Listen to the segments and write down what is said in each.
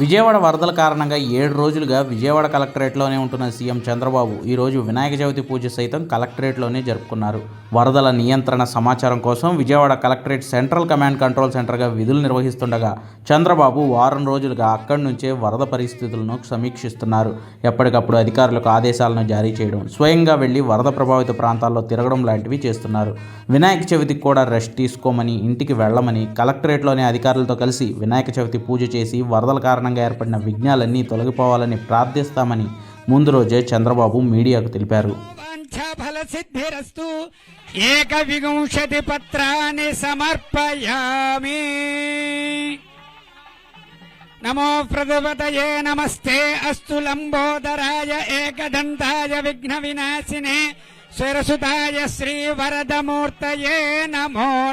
విజయవాడ వరదల కారణంగా ఏడు రోజులుగా విజయవాడ కలెక్టరేట్లోనే ఉంటున్న సీఎం చంద్రబాబు ఈరోజు వినాయక చవితి పూజ సైతం కలెక్టరేట్లోనే జరుపుకున్నారు. వరదల నియంత్రణ సమాచారం కోసం Vijayawada collectorate central command control సెంటర్గా విధులు నిర్వహిస్తుండగా చంద్రబాబు వారం రోజులుగా అక్కడి నుంచే వరద పరిస్థితులను సమీక్షిస్తున్నారు. ఎప్పటికప్పుడు అధికారులకు ఆదేశాలను జారీ చేయడం స్వయంగా వెళ్ళి వరద ప్రభావిత ప్రాంతాల్లో తిరగడం లాంటివి చేస్తున్నారు. వినాయక చవితికి కూడా రెస్ట్ తీసుకోమని ఇంటికి వెళ్ళమని కలెక్టరేట్లోని అధికారులతో కలిసి వినాయక చవితి పూజ చేసి వరదల కారణంగా ఏర్పడిన విఘ్నాలన్నీ తొలగిపోవాలని ప్రార్థిస్తామని ముందు రోజే చంద్రబాబు మీడియాకు తెలిపారు. ఫల పత్రాన్ని సమర్పయామి. నమో ప్రదవతయే నమస్తే. అస్తు లంబోదరాయ ఏకదంతాయ విఘ్న వినాశినే స్వరసుతాయ శ్రీ వరదమూర్తయే నమో.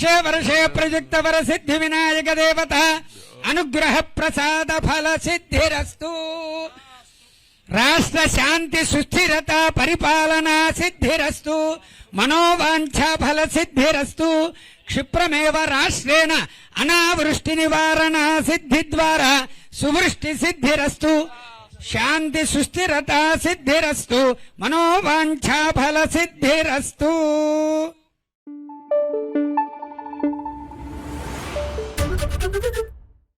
వర్షే వర్షే ప్రయుక్త వర సిద్ధి వినాయక దేవత అనుగ్రహ ప్రసాద ఫల సిద్ధిరస్తు రాష్ట్ర శాంతి సుస్థిరత పరిపాలన సిద్ధిరస్తు మనోవాంఛ ఫల సిద్ధిరస్తు క్షిప్రమేవ రాష్ట్రేణ అనావృష్టి నివారణ సిద్ధి ద్వారా సువృష్టి సిద్ధిరస్తు శాంతి సుస్థిరత సిద్ధిరస్తు మనోవాంఛ ఫల సిద్ధిరస్తు